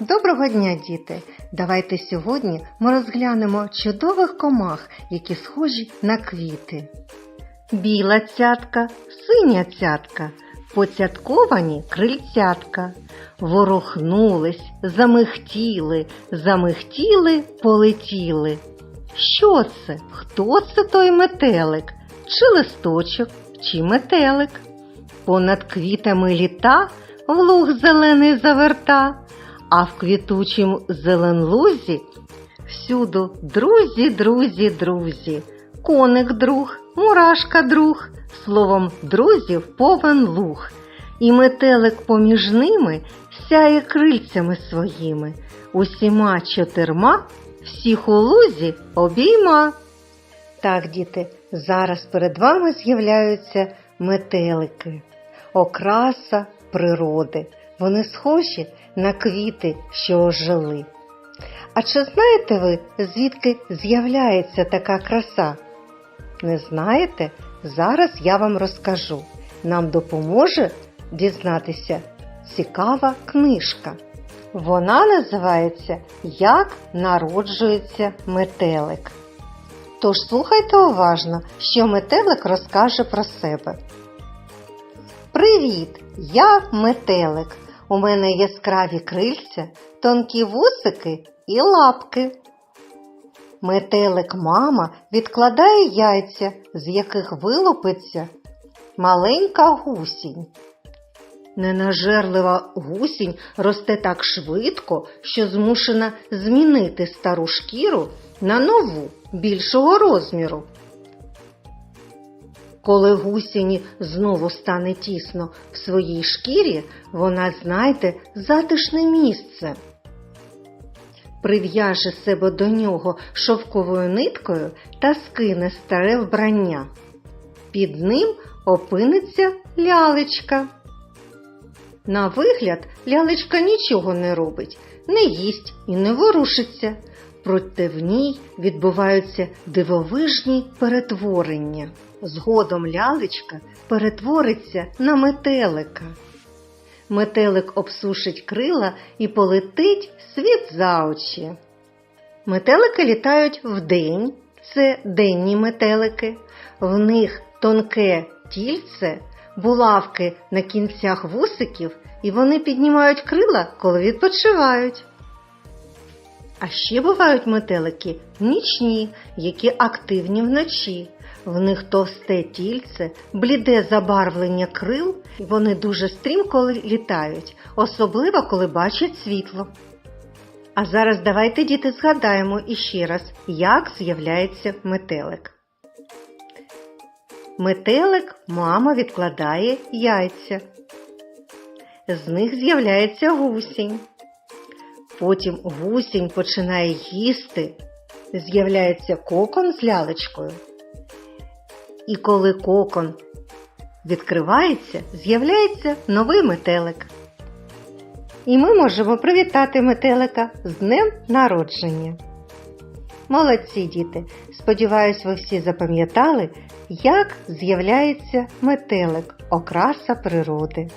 Доброго дня, діти! Давайте сьогодні ми розглянемо чудових комах, які схожі на квіти. Біла цятка, синя цятка, поцятковані крильцятка. Ворухнулись, замихтіли, замихтіли, полетіли. Що це? Хто це той метелик? Чи листочок, чи метелик? Понад квітами літа в луг зелений заверта, а в квітучім зеленлузі всюду друзі, друзі, друзі, коник друг, мурашка друг, словом, друзів повен луг, і метелик поміж ними сяє крильцями своїми, усіма чотирма всіх у лузі обійма. Так, діти, зараз перед вами з'являються метелики, окраса природи. Вони схожі на квіти, що ожили. А чи знаєте ви, звідки з'являється така краса? Не знаєте? Зараз я вам розкажу. Нам допоможе дізнатися цікава книжка. Вона називається Як народжується метелик. Тож слухайте уважно, що метелик розкаже про себе. Привіт! Я метелик. У мене яскраві крильця, тонкі вусики і лапки. Метелик мама відкладає яйця, з яких вилупиться маленька гусінь. Ненажерлива гусінь росте так швидко, що змушена змінити стару шкіру на нову, більшого розміру. Коли гусіні знову стане тісно в своїй шкірі, вона знайде затишне місце. Прив'яже себе до нього шовковою ниткою та скине старе вбрання. Під ним опиниться лялечка. На вигляд лялечка нічого не робить, не їсть і не ворушиться, проте в ній відбуваються дивовижні перетворення. Згодом лялечка перетвориться на метелика. Метелик обсушить крила і полетить світ за очі. Метелики літають вдень, це денні метелики. В них тонке тільце, булавки на кінцях вусиків, і вони піднімають крила, коли відпочивають. А ще бувають метелики нічні, які активні вночі. В них товсте тільце, бліде забарвлення крил, і вони дуже стрімко літають, особливо коли бачать світло. А зараз давайте, діти, згадаємо іще раз, як з'являється метелик. Метелик мама відкладає яйця. З них з'являється гусінь. Потім гусінь починає їсти, з'являється кокон з лялечкою. І коли кокон відкривається, з'являється новий метелик. І ми можемо привітати метелика з днем народження. Молодці діти! Сподіваюсь, ви всі запам'ятали, як з'являється метелик, окраса природи.